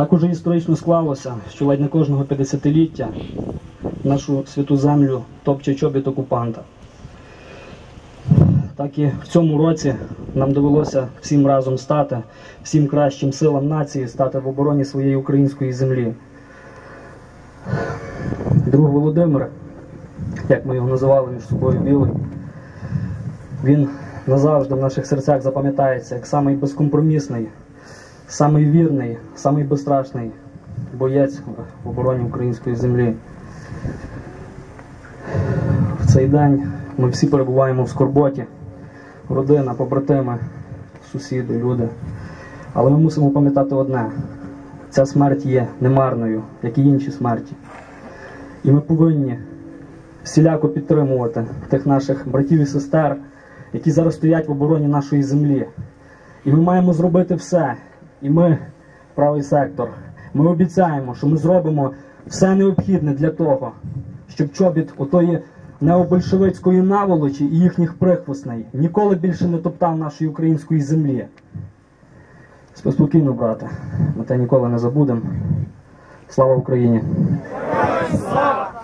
Так уже історично склалося, що ледь не кожного 50-ліття нашу святу землю топче чобіт окупанта. Так і в цьому році нам довелося всім разом стати, всім кращим силам нації стати в обороні своєї української землі. Друг Володимир, як ми його називали між собою білий, він назавжди в наших серцях запам'ятається як самий безкомпромісний, самий вірний, самий безстрашний боєць в обороні української землі. В цей день ми всі перебуваємо в скорботі, родина, побратими, сусіди, люди. Але ми мусимо пам'ятати одне: ця смерть є немарною, як і інші смерті. І ми повинні всіляко підтримувати тих наших братів і сестер, які зараз стоять в обороні нашої землі. І ми маємо зробити все. І ми, правий сектор, ми обіцяємо, що ми зробимо все необхідне для того, щоб чобіт отої необольшевицької наволочі і їхніх прихвостней ніколи більше не топтав нашої української землі. Спокійно, брате, ми те ніколи не забудемо. Слава Україні! Слава!